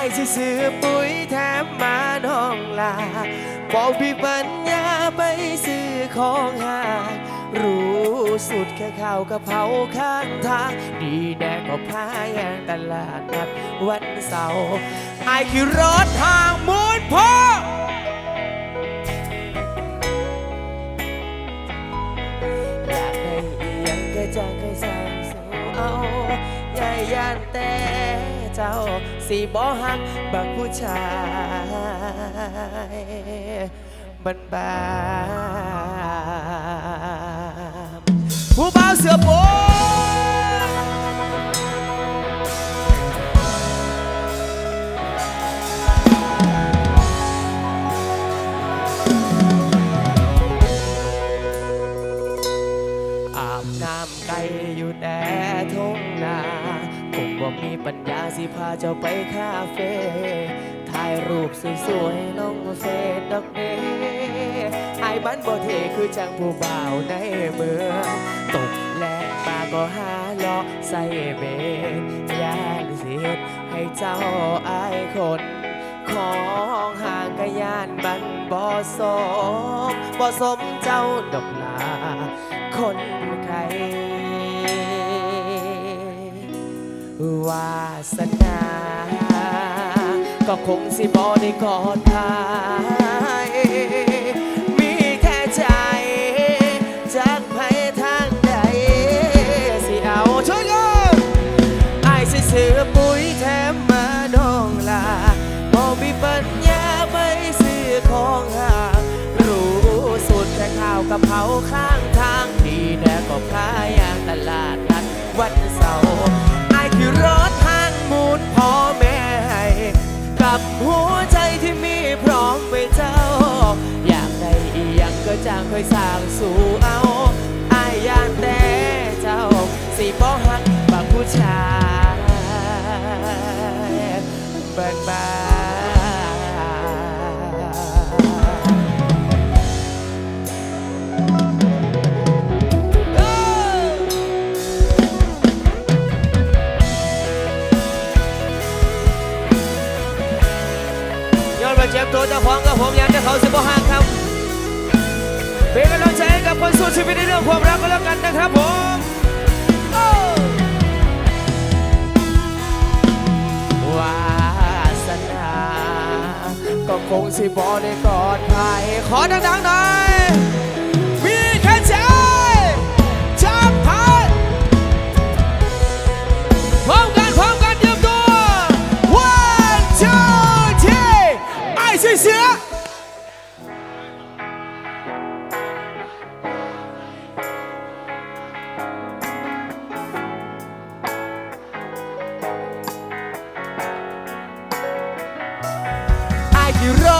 ายสิซื้อปุ๋ยแถมมาน้องลาบอกพี่ปัญญาไปซื้อของหางรู้สุดแค่ข้าวกะเพราข้างทาง ดีแดกก็พายางตลาดนัดวันเสาร์ไอายขี่รถทางมูลพ่ออยากได้อีหยังก็จะเคยสั่งสูเอาใหญ่ย่านแต่ เจ้าสีบ่หักบักผู้ชายบันบานผู้บ่าวเสือโบอาบน้ำไก่อยู่แต่ทุ่งนา บ่มีปัญญาสิพาเจ้าไปคาเฟ่ถ่ายรูปสวยๆลงเฟซดอกเดไอ้บ้านบ่เทคือจังผู้บ่าวในเมืองตกแลกปาก็หาเลาะใส่เบนยานสิเฮ็ดให้เจ้าอายคนของห่างกะยานบันบ่สมบ่สมเจ้าดอกลาคนไกล วาสนา ก็คงสิบ่ได้กอดทายมีแค่ใจ จากไปทางใด สิเอาช่วยกันไอ้สิซื้อปุ๋ยแถมมาน้องลาบ่มีปัญญาไปซื้อของหางรู้สุดแค่ข้าวกับเผาข้างท จางเคยสร้างสู่เอาอายยานแต่เจ้าสิบ่ฮักบักผู้ชายเบิกบานย้อนมาเจ็บตัวเจ้าของกับผมยันจะเขาสิบ่ห่างครับ เป็นกำลังใจให้กับคนสู้ชีวิตในเรื่องความรักก็แล้วกันนะครับผมวาสนา ก็คงสิบอได้กอดใครขอดังๆหน่อย ไ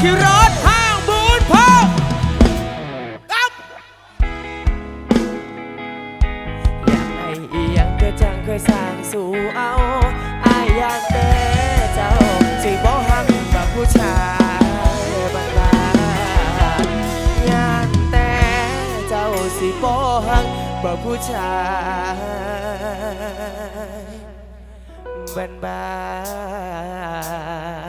คือรถห้างบูนพงครับอยากให้อีหยังก็จังเคยสร้างสู่เอาไอ้ายอยากแต่เจ้าสิบ่หักกับผู้ชายบ้านบ้ายานแต่เจ้าสิบ่หักบ่ผู้ชายบ้านบาน